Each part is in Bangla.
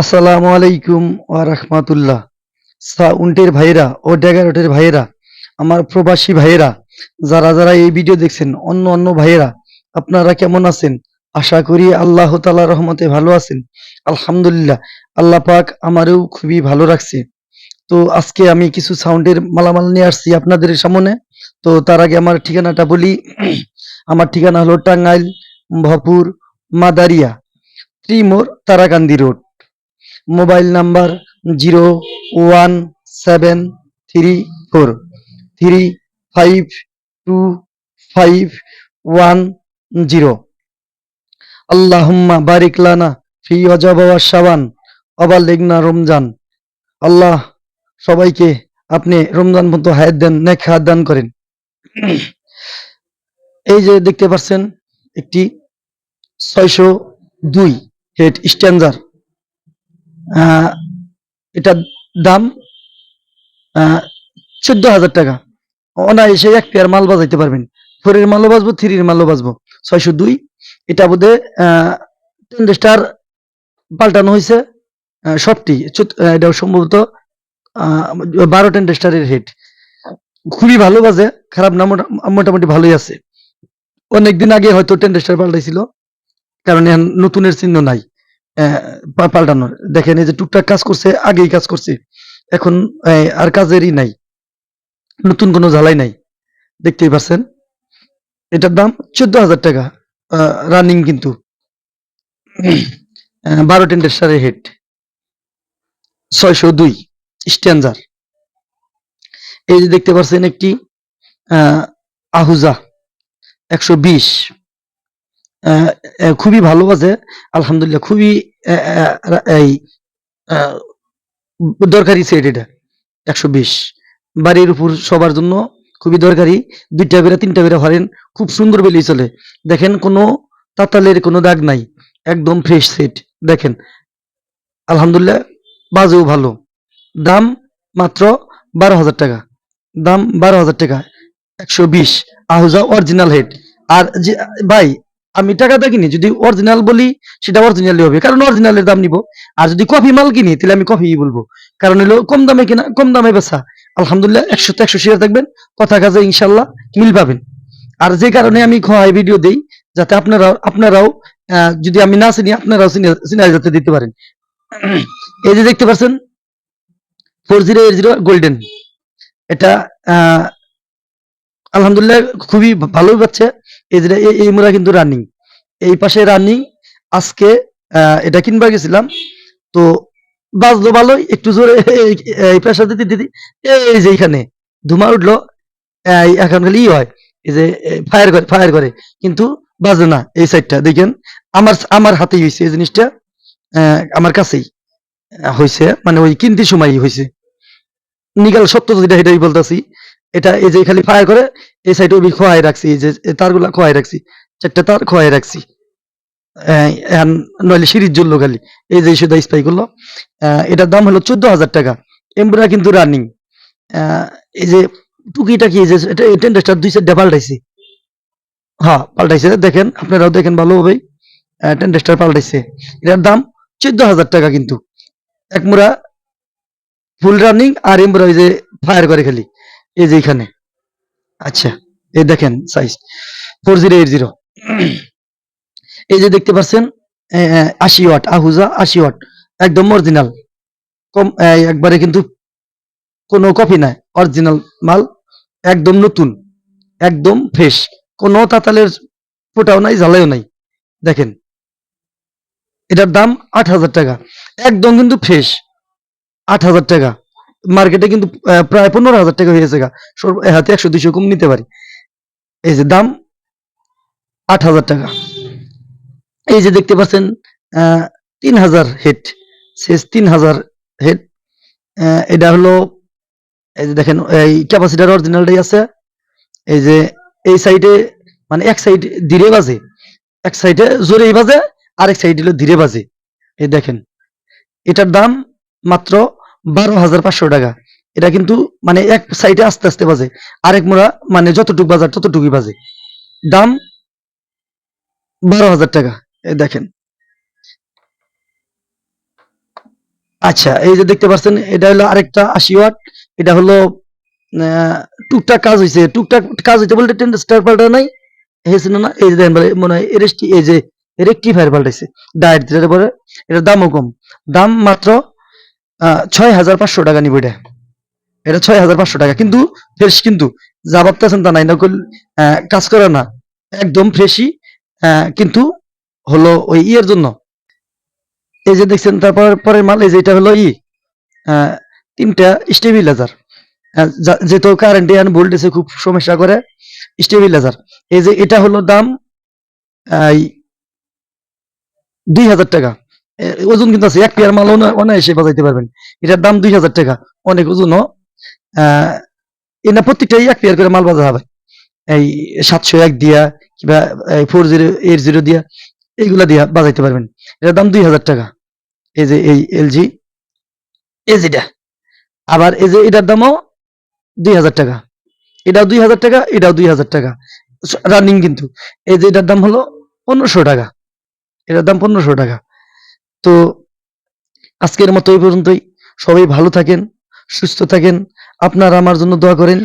আসসালামু আলাইকুম ওয়া রাহমাতুল্লাহ। সাউন্টের ভাইয়েরা ও ড্যাগারটের ভাইয়েরা, আমার প্রবাসী ভাইয়েরা, যারা যারা এই ভিডিও দেখছেন, অন্য অন্য ভাইয়েরা, আপনারা কেমন আছেন? আশা করি আল্লাহ তাআলা রহমতে ভালো আছেন। আলহামদুলিল্লাহ, আল্লাহ পাক আমারও খুবই ভালো রাখছে। তো আজকে আমি কিছু সাউন্ডের মালামাল নিয়ে আসছি আপনাদের সামনে। তো তার আগে আমার ঠিকানাটা বলি। আমার ঠিকানা হলো Tangail Bhapur Madaria, Trimor Tarakandi road. Mobile number zero one seven three four three five two five one zero. আল্লাহম্মা বারিক লানা ফি অজব ওয়া শাবান অবালিগনা রমজান। আল্লাহ, সবাইকে আপনি রমজান মতো হায়াত দেন, নেক হায়াত দান করেন। এই যে দেখতে পাচ্ছেন, একটি ছয়শো দুই হেড স্ট্যান্ডার এটার দাম চোদ্দ হাজার টাকা। অনায়াসে এক পেয়ার মাল বাজাইতে পারবেন। ফোরের মালও বাজবো, থ্রির মালও বাজবো। ছয়শো দুই, এটা বোধে টেন স্টার পাল্টানো হয়েছে সবটি। এটা সম্ভবত বারো টেন স্টারের হেড খুবই ভালো বাজে, খারাপ না, মোটা- মোটামুটি ভালোই আছে। অনেকদিন আগে হয়তো টেন স্টার পাল্টাইছিল, কারণ নতুনের চিহ্ন নাই। পাল্টানোর। দেখেন এই যে টুকটাক কাজ করছে আগেই কাজ করছে। এখন আর কাজেরই নাই। নতুন কোনো ঝালাই নাই। দেখতেই পাচ্ছেন এটার দাম চোদ্দ হাজার টাকা। রানিং কিন্তু। বারো টেন্ডের সারে হেড ছয়শো দুই স্ট্যান্ডার এই যে দেখতে পাচ্ছেন একটি আহ, আহুজা। একশো বিশ। খুবই ভালো বাজে আলহামদুলিল্লাহ, খুবই এই দরকারি সেট এটা, একশো বিশ। বাড়ির উপর সবার জন্য খুবই দরকারি। দুইটা বেড়া, তিনটা বেড়া হরেন খুব সুন্দর বেরিয়ে চলে। দেখেন, কোনো তাতালের কোনো দাগ নাই। একদম ফ্রেশ সেট দেখেন। আলহামদুলিল্লাহ, বাজেও ভালো। দাম মাত্র বারো হাজার টাকা। দাম বারো হাজার টাকা, একশো বিশ। আহুজা অরিজিনাল হেড আর যে, ভাই আমি টাকাটা কিনি, যদি অরিজিনাল বলি, সেটা অরিজিনালই হবে। কারণ অরিজিনালের দাম নিব। আর যদি কফি মাল কিনি, তাহলে আমি কফি বলব। কারণ হলো কম দামে কিনা, কম দামে বেচা। আলহামদুলিল্লাহ একশো তো একশো শেয়ার থাকবেন। কথা কাজে ইনশাল্লাহ মিল পাবেন। আর যে কারণে আমি খোয়াই ভিডিও দেই, যাতে আপনারা আপনারাও যদি আমি না চিনি, আপনারাও চিনাই যাতে দিতে পারেন। এই যে দেখতে পাচ্ছেন four zero eight zero golden এটা আলহামদুলিল্লাহ খুবই ভালোই পাচ্ছে এই যে এই- মোড়া কিন্তু রানিং এই পাশে রানিং আজকে এটা কিনবা গেছিলাম। তো বাজলো ভালো একটু জোরে এই- প্রেশার দিতে দিতে এই যে এখানে ধুমা উঠল। এখন খালি ই হয়, এই যে ফায়ার করে ফায়ার করে। কিন্তু বাজে না এই সাইডটা দেখেন, আমার আমার হাতেই হয়েছে এই জিনিসটা আমার কাছেই হয়েছে মানে ওই কিনতে সময় হয়েছে নিগাল সত্য যেটা এটাই বলতেছি এটা এই যে খালি ফায়ার করে, এই সাইডে আমি খোয়াই রাখছি, এই যে তারগুলা খোয়াই রাখছি, চারটা তার খোয়াই রাখছি। নইলে সিঁড়ির জন্য খালি। এই যে শুধু স্পাই করল এটার দাম হলো চোদ্দ হাজার টাকা। এমব্রা কিন্তু রানিং এই যে টুকিটা কি যে এটা টেন্ডারটা দুই সাইডে পাল্টাইছে। হ্যাঁ পাল্টাইছে, দেখেন, আপনারাও দেখেন ভালোভাবেই। টেন্ডারটা পাল্টাইছে। এটার দাম চোদ্দ হাজার টাকা কিন্তু। এক মুড়া ফুল রানিং আর এমব্রা ওই যে ফায়ার করে খালি। এই যে এখানে। আচ্ছা এই দেখেন size four zero eight zero এই যে দেখতে পাচ্ছেন আশি ওয়াট আহুজা আশি ওয়াট একদম অরিজিনাল কম একবারে কিন্তু কোনো কপি নাই অরিজিনাল মাল, একদম নতুন, একদম ফ্রেশ কোনো তাতালের ফোটাও নাই জ্বালাইও নাই। দেখেন, এটার দাম আট হাজার টাকা, একদম কিন্তু ফ্রেশ আট হাজার টাকা। মার্কেটে কিন্তু প্রায় পনেরো হাজার টাকা হয়েছে গা। হাতে একশো দুইশো কম নিতে পারি। এই যে দাম, আট হাজার টাকা। এই যে দেখতে পাচ্ছেন তিন হাজার হেড শেষ তিন হাজার হেড এটা হলো, এই যে দেখেন, এই ক্যাপাসিটার অরিজিনালটাই আছে। এই যে, এই সাইডে মানে এক সাইড ধীরে বাজে। এক সাইডে জোরেই বাজে, আরেক সাইড হলো ধীরে বাজে। এই দেখেন, এটার দাম মাত্র বারো হাজার পাঁচশো টাকা। এটা কিন্তু মানে এক সাইডে আস্তে আস্তে বাজে। আরেক মোড়া মানে যতটুকু বাজার, ততটুকুই বাজে। দাম বারো হাজার টাকা। দেখেন। আচ্ছা এই যে দেখতে পাচ্ছেন, এটা হলো আরেকটা আশি ওয়াট। এটা হলো টুকটাক কাজ হয়েছে টুকটাক কাজ হইতে বলতে স্টার পাল্টা নাই। হয়েছে না এই যে দেখেন মনে হয় এরেস্টি এই যে রেক্টিফায়ার পাল্টাইছে। ডায়েট যেটা এটার দামও কম। দাম মাত্র ছয় হাজার পাঁচশো টাকা নিব এটা। এটা ছয় হাজার পাঁচশো টাকা। কিন্তু ফ্রেশ কিন্তু, যা ভাবতেছেন তা নাই। নকল কাজ করে না। একদম ফ্রেশই কিন্তু হলো ওই ইয়ের জন্য। এই যে দেখছেন, তারপর পরের মাল, এই যে এটা হলো ই তিনটা স্টেবিলাইজার যেহেতু কারেন্ট এন্ড ভোল্টেজে খুব সমস্যা করে স্টেবিলাইজার এই যে এটা হলো দাম দুই হাজার টাকা। ওজন কিন্তু আছে, এক পেয়ার মাল অনা- অনায়াসে বাজাইতে পারবেন। এটার দাম দুই হাজার টাকা, অনেক ওজনও আহ এটা প্রত্যেকটাই এক পেয়ার করে মাল বাজা হবে। এই সাতশো এক দিয়া, কিংবা ফোর জিরো, এইট জিরো দিয়া, এইগুলা দিয়া বাজাইতে পারবেন। এটার দাম দুই হাজার টাকা। এই যে, এই এলজি এই যেটা আবার এই যে, এটার দামও দুই হাজার টাকা। এটাও দুই হাজার টাকা, এটাও দুই হাজার টাকা। রানিং কিন্তু। এই যে, এটার দাম হলো পনেরোশো টাকা। এটার দাম পনেরোশো টাকা। তো আজকের মতো এই পর্যন্তই। সবাই ভালো থাকেন, সুস্থ থাকেন। আপনারা আমার জন্য দোয়া করেন,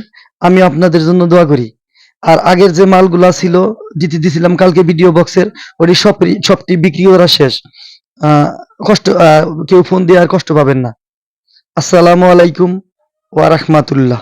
আমি আপনাদের জন্য দোয়া করি। আর আগের যে মালগুলা ছিল দিতে দিছিলাম কালকে ভিডিও বক্সের, ওটি সব সবটি বিক্রি করা শেষ। কষ্ট কেউ ফোন দিয়ে আর কষ্ট পাবেন না। আসসালামু আলাইকুম ওয়া রাহমাতুল্লাহ।